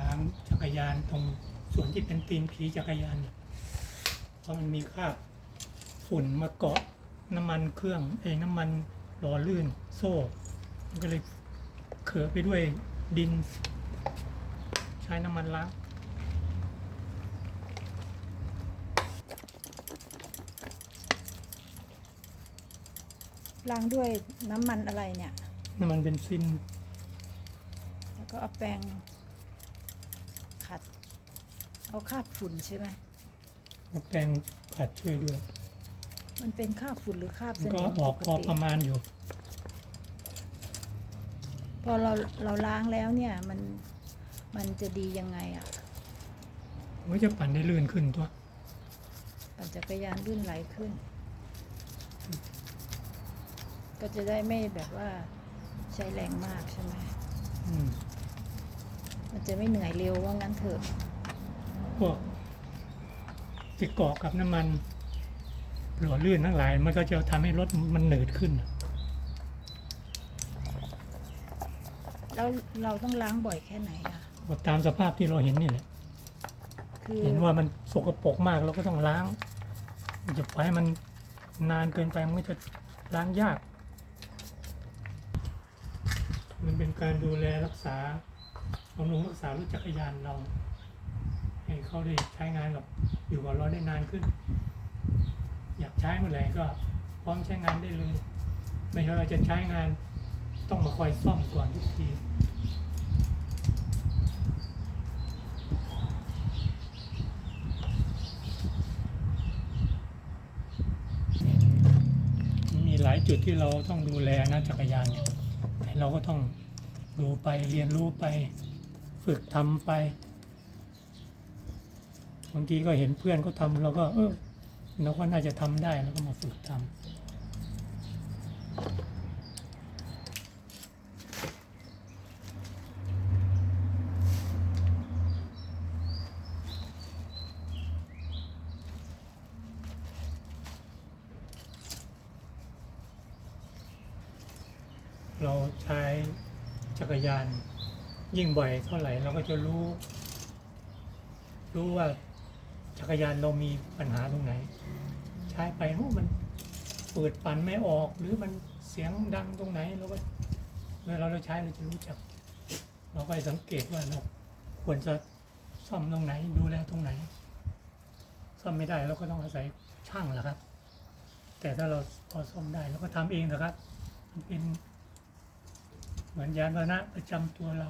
ล้างจักรยานตรงส่วนที่เป็นตีนผีจักรยานเนี่ยเพราะมันมีคราบฝุ่นมาเกาะน้ำมันเครื่องเองน้ำมันหล่อลื่นโซ่ มันก็เลยเขือะไปด้วยดิน ใช้น้ำมันล้างล้างด้วยน้ำมันอะไรเนี่ย น้ำมันเบนซิน แล้วก็เอาแปรงขัด เอาคราบฝุ่นใช่ไหมแล้วแปรงขัดช่วยด้วย มันเป็นคราบฝุ่นหรือคราบมันสก็นิมออกพอประมาณอยู่ พอเราเราล้างแล้วเนี่ย มันมันจะดียังไงอะ มันก็จะปั่นได้ลื่นขึ้นตัว ปั่นจักรยานลื่นไหลขึ้น ก็จะได้ไม่แบบว่าใช้แรงมากใช่ไหม อืม มันจะไม่เหนื่อยเร็วว่างั้นเถอะ พวกที่เกาะกับน้ำมันหล่อลื่นทั้งหลาย มันก็จะทำให้รถมันหนืดขึ้น แล้วเราต้องล้างบ่อยแค่ไหนอะตามสภาพที่เราเห็นนี่แหละ คือเห็นว่ามันสกปรกมากเราก็ต้องล้างมันจะปล่อยให้มันนานเกินไปมันก็จะล้างยาก มันเป็นการดูแลรักษาบำรุงรักษารถจักรยานเรา ให้เขาได้ใช้งานกับอยู่กับเราได้นานขึ้น อยากใช้เมื่อไหร่ก็พร้อมใช้งานได้เลย ไม่ใช่ว่าจะใช้งานต้องมาคอยซ่อมก่อนทุกทีมีหลายจุดที่เราต้องดูแลนะจักรยานเนี่ยเราก็ต้องดูไปเรียนรู้ไป ฝึกทำไป บางทีก็เห็นเพื่อนเขาทำเราก็ เออเราก็น่าจะทำได้แล้วก็มาฝึกทำเราใช้จักรยานยิ่งบ่อยเท่าไหร่เราก็จะรู้ รู้ว่า จักรยานเรามีปัญหาตรงไหน ใช้ไปโอ้มันเปิดปั่นไม่ออก หรือมันเสียงดังตรงไหนเราก็เวลาเราใช้เราจะรู้จัก เราไปสังเกตว่าเราควรจะซ่อมตรงไหน ดูแลตรงไหน ซ่อมไม่ได้เราก็ต้องอาศัยช่างแหละครับ แต่ถ้าเราพอซ่อมได้เราก็ทำเองนะครับ มันเป็นเหมือนยานพาหนะประจำตัวเรา